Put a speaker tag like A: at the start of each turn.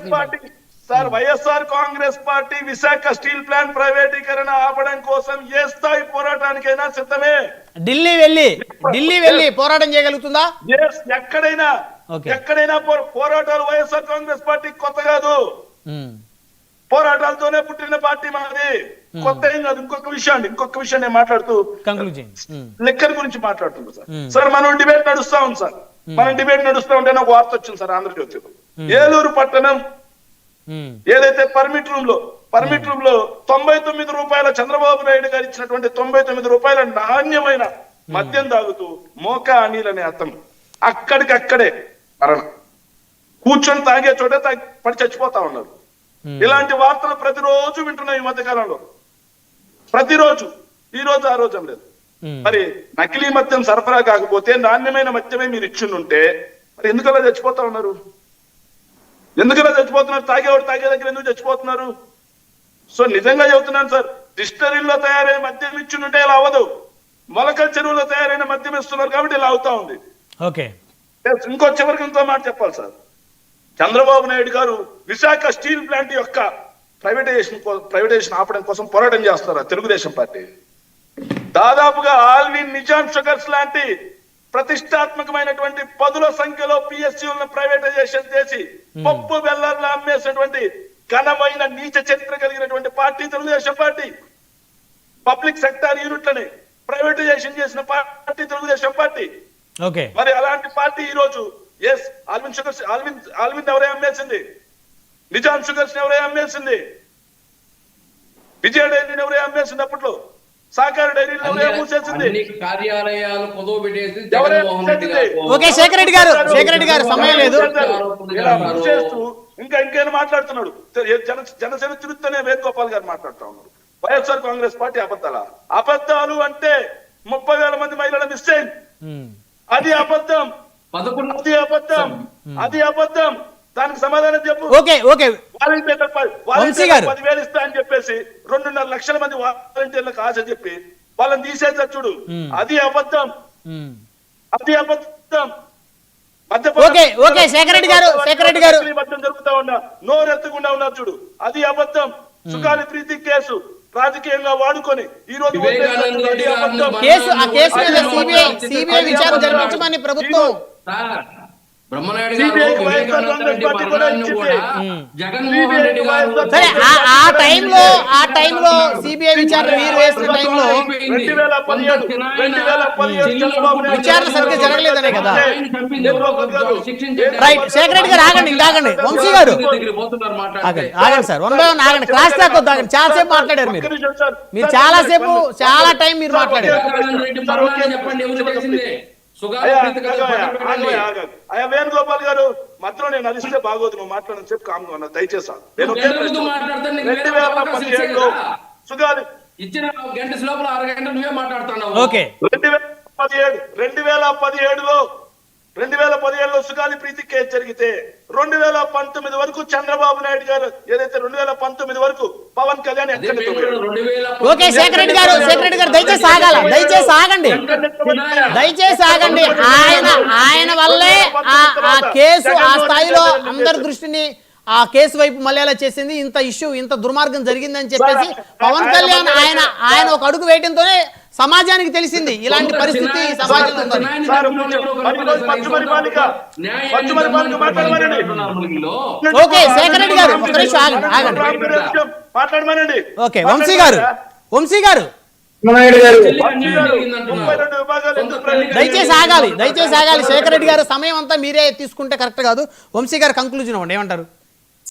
A: Congress party. Sir YSR Congress party Visakha steel plant ప్రైవేటీకరణ ఆపడం కోసం ఏ స్థాయి పోరాటానికైనా సిద్ధమే.
B: ఢిల్లీ వెళ్ళి ఢిల్లీ వెళ్ళి పోరాటం చేయగలుగుతుందా?
A: ఎక్కడైనా. ఎక్కడైనా పోరాటాలు వైఎస్ఆర్ కాంగ్రెస్ పార్టీ కొత్త కాదు.
B: ఉమ్,
A: పోరాటాలతోనే పుట్టిన పార్టీ మాది. కొత్త ఏం కాదు ఇంకొక విషయం ఇంకొక విషయం నేను మాట్లాడుతూ
B: ఉమ్,
A: లెక్కల గురించి మాట్లాడుతున్నాం సార్.
B: Hmm.
A: సార్ మనం డిబేట్ నడుస్తా ఉంది సార్. మనం డిబేట్ నడుస్తా ఉంటే నాకు వార్త వచ్చింది సార్ ఆంధ్రజ్యోతిలో. ఏలూరు పట్టణం.
B: ఉమ్,
A: ఏదైతే పర్మిట్ రూమ్లో పర్మిట్ రూమ్లో తొంభై తొమ్మిది రూపాయల చంద్రబాబు నాయుడు గారు ఇచ్చినటువంటి తొంభై తొమ్మిది రూపాయల నాణ్యమైన మద్యం తాగుతూ మోకా అనిల్ అనే అతను అక్కడికక్కడే మరణం. కూర్చొని తాగే చోట పడి చచ్చిపోతా ఉన్నారు.
B: Hmm.
A: ఇలాంటి వార్తలు ప్రతిరోజు వింటున్నాం ఈ మధ్య కాలంలో ప్రతిరోజు. ఈ రోజు ఆ రోజు లేదు. మరి నకిలీ మద్యం సరఫరా కాకపోతే నాణ్యమైన మద్యమే మీరు ఇచ్చిండుంటే మరి ఎందుకలా చచ్చిపోతా ఉన్నారు? ఎందుకలా చచ్చిపోతున్నారు? తాగేవాడు తాగే దగ్గర ఎందుకు చచ్చిపోతున్నారు? సో నిజంగా చెబుతున్నాను సార్ డిస్టరీల్లో తయారైన మద్యం ఇచ్చిండుంటే ఇలా అవ్వదు. మొలకల చెరువులో తయారైన మద్యం ఇస్తున్నారు కాబట్టి ఇలా అవుతా ఉంది.
B: ఓకే.
A: ఇంకో చివరికి ఇంకో మాట చెప్పాలి సార్. చంద్రబాబు నాయుడు గారు విశాఖ స్టీల్ ప్లాంట్ యొక్క ప్రైవేటైజేషన్ ప్రైవేటైజేషన్ ఆపడం కోసం పోరాటం చేస్తారా తెలుగుదేశం పార్టీ? దాదాపుగా ఆల్విన్ నిజాం షుగర్స్ లాంటి ప్రతిష్టాత్మకమైనటువంటి పదుల సంఖ్యలో పిఎస్సీలను ప్రైవేటైజేషన్ చేసి పప్పు బెల్లాల్లో అమ్మేసినటువంటి ఘనమైన నీచ చరిత్ర కలిగినటువంటి party Telugu Desam party. Public sector యూనిట్లని privatisation చేసిన పార్టీ తెలుగుదేశం పార్టీ.
B: ఓకే.
A: మరి అలాంటి పార్టీ ఈ రోజు ఎస్ ఆల్విన్ షుగర్స్ ఆల్విన్ ఆల్విన్ ఎవరే అమ్మేసింది? నిజాం షుగర్స్ ఎవరే అమ్మేసింది? విజయ డైరీని ఎవరే అమ్మేసింది అప్పట్లో? సహకార మూసేసింది
C: కార్యాలయాలు పొదవ పెట్టేసి
A: ఎవరే
C: జగన్మోహన్ రెడ్డి
A: మూసేసింది?
C: గారు
B: ఓకే, శేఖర్ రెడ్డి గారు, శేఖర్ రెడ్డి గారు, సమయం లేదు.
A: ఇలా మూసేస్తూ ఇంకా ఇంకేం మాట్లాడుతున్నాడు? జన జనసేన తిరుగుతూనే వేణుగోపాల్ గారు మాట్లాడుతా ఉన్నారు. వైఎస్ఆర్ కాంగ్రెస్ పార్టీ అబద్ధాల. అబద్ధాలు అంటే ముప్పై వేల మంది మహిళల మిస్టేక్. అది అబద్ధం. అది అబద్ధం. అది అబద్ధం. దానికి సమాధానం చెప్పు.
B: Okay okay.
A: వాలంటీర్లకు
B: గారు.
A: పదివేలు ఇస్తా అని చెప్పేసి రెండున్నర లక్షల మంది వాలంటీర్లకు ఆశ చెప్పి వాళ్ళని తీసేసారు చూడు. అది అబద్ధం. అది అబద్ధం.
B: ఓకే, ఓకే, గారు, గారు.
A: జరుగుతా ఉన్నా నోరెత్తకుండా ఉన్నారు చూడు. అది అబద్ధం. సుఖాని ప్రీతి కేసు రాజకీయంగా వాడుకొని ఈ రోజు
B: కేసు ఆ కేసు మీద సిబిఐ. సిబిఐ విచారణ జరిపించమని ప్రభుత్వం.
C: బ్రహ్మనాయుడు
B: సరే ఆ ఆ టైంలో ఆ టైంలో సిబిఐ విచారణ మీరు వేసిన టైంలో విచారణ సరిగ్గా జరగలేదనే కదా. రైట్ శేఖర్ గారు ఆగండి ఇంకా ఆగండి. వంశీ గారు. ఆగండి ఆగండి సార్. వన్ బై వన్ ఆగండి క్లాస్ వద్దు ఆగండి. చాలాసేపు మాట్లాడారు మీరు. మీరు
A: సార్,
B: చాలాసేపు
A: సార్,
B: చాలా టైం మీరు మాట్లాడారు.
A: అయ్యా, వేణుగోపాల్ గారు మాత్రం నేను అలిస్తే బాగోదు నువ్వు మాట్లాడని చెప్పి కామ్గా ఉన్నా దయచేసి. నేను రెండు వేల పదిహేడులో. సుగాలి.
C: ఇచ్చిన గంట లోపల అరగంట నువ్వే మాట్లాడుతున్నావు.
B: ఓకే.
A: రెండు వేల పదిహేడు రెండు వేల పదిహేడులో రెండు వేల పదిహేడులో సుగాలి ప్రీతి కేసు జరిగితే రెండు వేల పంతొమ్మిది వరకు చంద్రబాబు నాయుడు గారు ఏదైతే రెండు వేల పంతొమ్మిది వరకు పవన్ కళ్యాణ్ ఎక్కడ
B: ఓకే రెడ్డి గారు రెడ్డి గారు దయచేసి ఆగాల దయచేసి ఆగండి. దయచేసి ఆగండి. ఆయన ఆయన వల్లే ఆ కేసు ఆ స్థాయిలో అందరి దృష్టిని ఆ కేసు వైపు మళ్ళేలా చేసింది. ఇంత ఇష్యూ ఇంత దుర్మార్గం జరిగిందని చెప్పేసి పవన్ కళ్యాణ్ ఆయన ఆయన ఒక అడుగు వేయడంతోనే సమాజానికి తెలిసింది ఇలాంటి పరిస్థితి. ఓకే, శేఖర్ రెడ్డి గారు, ఒక్క నిమిషం ఆగండి, ఆగండి.
A: మాట్లాడమనండి.
B: ఓకే వంశీ గారు వంశీ గారు. దయచేసి ఆగాలి దయచేసి ఆగాలి. శేఖర్ రెడ్డి గారు సమయం అంతా మీరే తీసుకుంటే కరెక్ట్ కాదు. వంశీ గారు కంక్లూజన్ అవ్వండి ఏమంటారు?